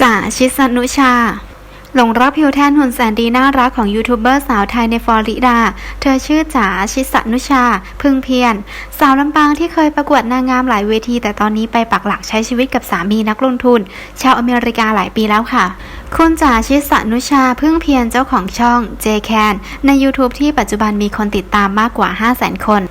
จ่าชิสนุชา หลงรักผิวแทนหุ่นแสนดีน่ารักของยูทูบเบอร์สาวไทยในฟลอริดา เธอชื่อจ๋าชิสนุชา พึ่งเพียร สาวลำปางที่เคยประกวดนางงามหลายเวที แต่ตอนนี้ไปปักหลักใช้ชีวิตกับสามีนักลงทุน ชาวอเมริกาหลายปีแล้วค่ะ คุณจ๋าชิสนุชา พึ่งเพียรเจ้าของช่อง j c a n ใน YouTube ที่ปัจจุบันมีคนติดตามมากกว่า 500,000 คน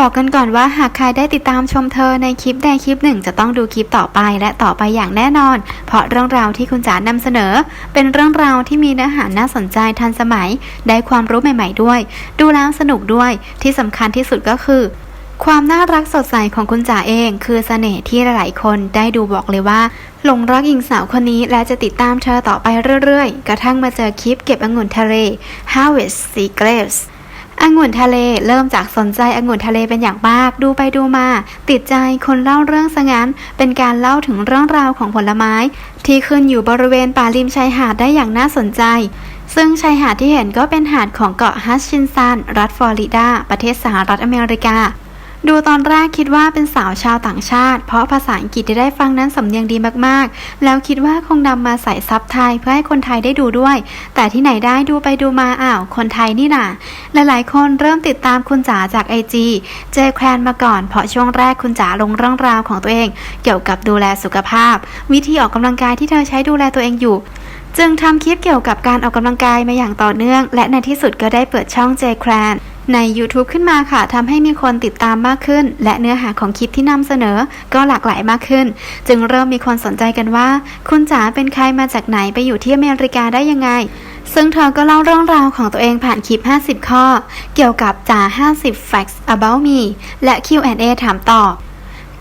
บอกกันก่อนว่าหากใครได้ติดตามชมเธอในคลิปใดคลิปหนึ่ง จะต้องดูคลิปต่อไปและต่อไปอย่างแน่นอน เพราะเรื่องราวที่คุณจ๋านำเสนอ เป็นเรื่องราวที่มีเนื้อหาน่าสนใจทันสมัย ได้ความรู้ใหม่ ๆด้วย ดูแล้วสนุกด้วยที่สำคัญที่สุดก็คือ ความน่ารักสดใสของคุณจ๋าเอง คือเสน่ห์ที่หลายๆคนได้ดูบอกเลยว่าหลงรักหญิงสาวคนนี้และจะติดตามเธอต่อไปเรื่อยๆ กระทั่งมาเจอคลิปเก็บองุ่นทะเล Harvest Secrets องุ่นทะเลเริ่มจากสนใจองุ่นทะเลเป็นอย่างมาก ดูไปดูมา ติดใจคนเล่าเรื่องสงั้นเป็นการเล่าถึงเรื่องราวของผลไม้ ที่ขึ้นอยู่บริเวณป่าริมชายหาดได้อย่างน่าสนใจ ซึ่งชายหาดที่เห็นก็เป็นหาดของเกาะฮัชชินซันรัฐฟลอริดา ประเทศสหรัฐอเมริกา ดูตอนแรกคิดว่าเป็นสาวชาวต่างชาติ เพราะภาษาอังกฤษที่ได้ฟังนั้นสำเนียงดีมากๆ แล้วคิดว่าคงนำมาใส่ซับไทยเพื่อให้คนไทยได้ดูด้วย แต่ที่ไหนได้ดูไปดูมาอ้าว คนไทยนี่น่ะหลายๆ คนเริ่มติดตามคุณจ๋าจากไอจีเจแควนมาก่อน เพราะช่วงแรกคุณจ๋าลงเรื่องราวของตัวเอง เกี่ยวกับดูแลสุขภาพ วิธีออกกำลังกายที่เธอใช้ดูแลตัวเองอยู่จึงทำคลิปเกี่ยวกับการออกกำลังกายมาอย่างต่อเนื่อง และในที่สุดก็ได้เปิดช่อง J c r a n ใน YouTube ขึ้นมาค่ะทำให้มีคนติดตามมากขึ้น และเนื้อหาของคลิปที่นำเสนอก็หลากหลายมากขึ้น จึงเริ่มมีคนสนใจกันว่า คุณจ๋าเป็นใครมาจากไหนไปอยู่ที่อเมริกาได้ยังไง ซึ่งเธอก็เล่าเรื่องราวของตัวเองผ่านคลิป 50 ข้อ เกี่ยวกับจ๋า50 facts about me และ Q&A ถามตอบ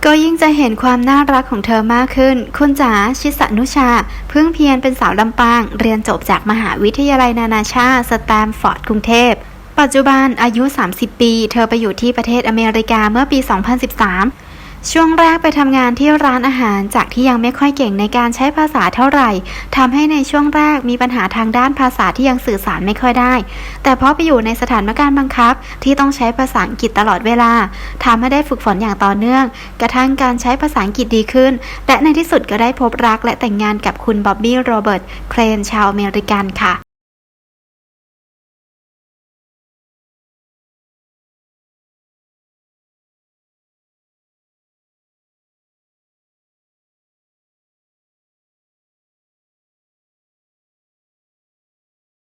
ก็ยิ่งจะเห็นความน่ารักของเธอมากขึ้น คุณจ๋าชิสนุชา เพิ่งเพียรเป็นสาวลำปาง เรียนจบจากมหาวิทยาลัยนานาชาติสแตมฟอร์ดกรุงเทพ ปัจจุบันอายุ 30 ปี เธอไปอยู่ที่ประเทศอเมริกาเมื่อปี 2013 ช่วงแรกไปทำงานที่ร้านอาหารจากที่ยังไม่ค่อยเก่งในการใช้ภาษาเท่าไหร่ทำให้ในช่วงแรกมีปัญหาทางด้านภาษาที่ยังสื่อสารไม่ค่อยได้ แต่พอไปอยู่ในสถานการณ์บังคับ ที่ต้องใช้ภาษาอังกฤษตลอดเวลาทำให้ได้ฝึกฝนอย่างต่อเนื่อง กระทั่งการใช้ภาษาอังกฤษดีขึ้น และในที่สุดก็ได้พบรักและแต่งงานกับคุณบ๊อบบี้โรเบิร์ตเครนชาวอเมริกันค่ะ